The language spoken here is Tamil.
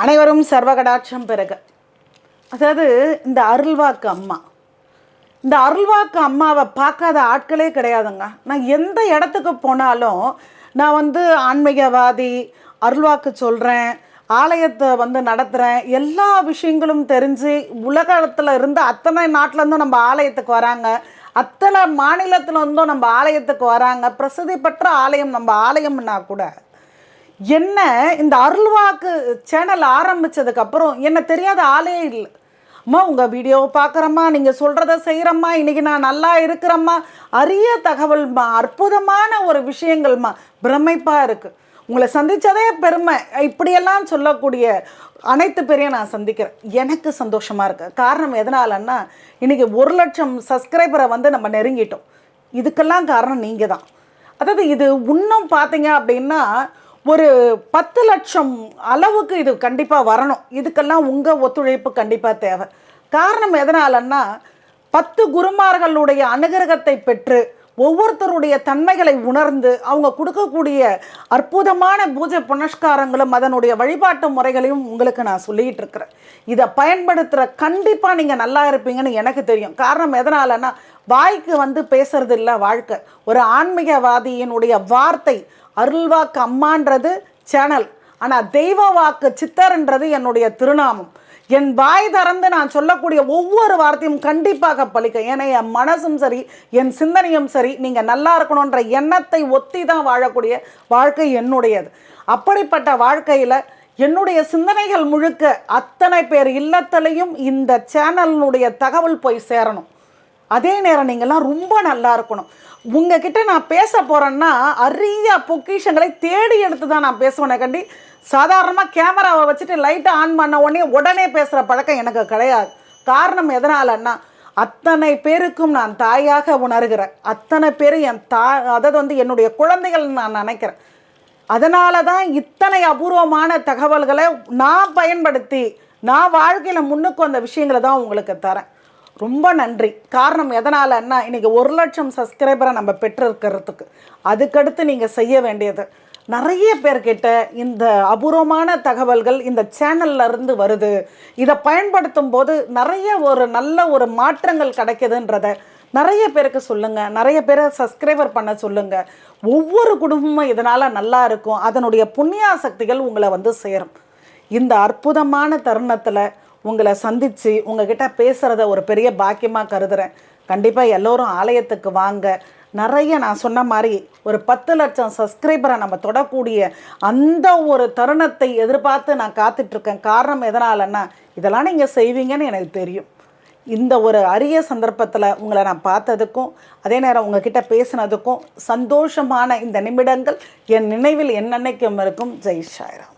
அனைவரும் சர்வகடாட்சம் பிறகு. அதாவது இந்த அருள்வாக்கு அம்மா. இந்த அருள்வாக்கு அம்மாவை பார்க்காத ஆட்களே கிடையாதுங்க. நான் எந்த இடத்துக்கு போனாலும் நான் வந்து ஆன்மீகவாதி அருள்வாக்கு சொல்கிறேன் ஆலயத்தை வந்து நடத்துகிறேன் எல்லா விஷயங்களும் தெரிஞ்சு உலகத்தில் இருந்து அத்தனை நாட்டிலேருந்தும் நம்ம ஆலயத்துக்கு வராங்க. அத்தனை மாநிலத்துல இருந்தும் நம்ம ஆலயத்துக்கு வராங்க. பிரசித்தி பெற்ற ஆலயம் நம்ம ஆலயம்னா கூட என்ன இந்த அருள்வாக்கு சேனல் ஆரம்பிச்சதுக்கப்புறம் என்ன தெரியாத ஆளே இல்லை. அம்மா உங்கள் வீடியோவை பார்க்குறம்மா நீங்கள் சொல்கிறத செய்கிறம்மா இன்றைக்கி நான் நல்லா இருக்கிறம்மா. அரிய தகவல்மா அற்புதமான ஒரு விஷயங்கள்மா பிரமிப்பாக இருக்குது உங்களை சந்தித்ததே பெருமை. இப்படியெல்லாம் சொல்லக்கூடிய அனைத்து பேரையும் நான் சந்திக்கிறேன். எனக்கு சந்தோஷமாக இருக்குது காரணம் எதனாலன்னா இன்றைக்கி ஒரு லட்சம் சப்ஸ்கிரைபரை வந்து நம்ம நெருங்கிட்டோம். இதுக்கெல்லாம் காரணம் நீங்கள் தான் அதாவது இது இன்னும் பார்த்தீங்க அப்படின்னா ஒரு பத்து லட்சம் அளவுக்கு இது கண்டிப்பாக வரணும். இதுக்கெல்லாம் உங்கள் ஒத்துழைப்பு கண்டிப்பாக தேவை. காரணம் எதனாலன்னா பத்து குருமார்களுடைய அனுகிரகத்தை பெற்று ஒவ்வொருத்தருடைய தன்மைகளை உணர்ந்து அவங்க கொடுக்கக்கூடிய அற்புதமான பூஜை புனஸ்காரங்களும் அதனுடைய வழிபாட்டு முறைகளையும் உங்களுக்கு நான் சொல்லிகிட்டு இருக்கிறேன். இதை பயன்படுத்துகிற கண்டிப்பாக நீங்கள் நல்லா இருப்பீங்கன்னு எனக்கு தெரியும். காரணம் எதனாலன்னா வாய்க்கு வந்து பேசுறது இல்லை வாழ்க்கை. ஒரு ஆன்மீகவாதியினுடைய வார்த்தை அருள்வாக்கு அம்மான்றது சேனல். ஆனால் தெய்வ வாக்கு சித்தர்ன்றது என்னுடைய திருநாமம். என் வாய் திறந்து நான் சொல்லக்கூடிய ஒவ்வொரு வார்த்தையும் கண்டிப்பாக பலிக்கும் ஏன்னா என் மனசும் சரி என் சிந்தனையும் சரி நீங்கள் நல்லா இருக்கணுன்ற எண்ணத்தை ஒத்தி தான் வாழக்கூடிய வாழ்க்கை என்னுடையது. அப்படிப்பட்ட வாழ்க்கையில் என்னுடைய சிந்தனைகள் முழுக்க அத்தனை பேர் இல்லத்திலையும் இந்த சேனலினுடைய தகவல் போய் சேரணும். அதே நேரம் நீங்கள்லாம் ரொம்ப நல்லா இருக்கணும். உங்ககிட்ட நான் பேச போகிறேன்னா அரிய பொக்கிஷங்களை தேடி எடுத்து தான் நான் பேசுவேனே கண்டி. சாதாரணமாக கேமராவை வச்சுட்டு லைட்டை ஆன் பண்ண உடனே உடனே பேசுகிற பழக்கம் எனக்கு கிடையாது. காரணம் எதனாலன்னா அத்தனை பேருக்கும் நான் தாயாக உணர்கிறேன். அத்தனை பேர் என் தா அதாவது வந்து என்னுடைய குழந்தைகள் நான் நினைக்கிறேன். அதனால தான் இத்தனை அபூர்வமான தகவல்களை நான் பயன்படுத்தி நான் வாழ்க்கையில் முன்னுக்கு வந்த விஷயங்களை தான் உங்களுக்கு தரேன். ரொம்ப நன்றி. காரணம் எதனாலன்னா இன்றைக்கி ஒரு லட்சம் சப்ஸ்கிரைபரை நம்ம பெற்றிருக்கிறதுக்கு. அதுக்கடுத்து நீங்கள் செய்ய வேண்டியது. நிறைய பேர்கிட்ட இந்த அபூர்வமான தகவல்கள் இந்த சேனல்ல இருந்து வருது. இதை பயன்படுத்தும் போது நிறைய ஒரு நல்ல ஒரு மாற்றங்கள் கிடைக்குதுன்றத நிறைய பேருக்கு சொல்லுங்கள் நிறைய பேரை சப்ஸ்கிரைபர் பண்ண சொல்லுங்கள் ஒவ்வொரு குடும்பமும் இதனால் நல்லா இருக்கும். அதனுடைய புண்ணியா சக்திகள் உங்களை வந்து சேரும். இந்த அற்புதமான தருணத்தில் உங்களை சந்தித்து உங்ககிட்ட பேசுகிறத ஒரு பெரிய பாக்கியமாக கருதுகிறேன் கண்டிப்பாக எல்லோரும் ஆலயத்துக்கு வாங்க. நிறைய நான் சொன்ன மாதிரி ஒரு பத்து லட்சம் சப்ஸ்கிரைபரை நம்ம தொடக்கூடிய அந்த ஒரு தருணத்தை எதிர்பார்த்து நான் காத்துட்ருக்கேன். காரணம் எதனாலன்னா இதெல்லாம் நீங்கள் செய்வீங்கன்னு எனக்கு தெரியும். இந்த ஒரு அரிய சந்தர்ப்பத்தில் உங்களை நான் பார்த்ததுக்கும் அதே நேரம் உங்ககிட்ட பேசினதுக்கும் சந்தோஷமான இந்த நிமிடங்கள் என் நினைவில் என்னென்னைக்கும் இருக்கும். ஜெய் ஷாய்ராம்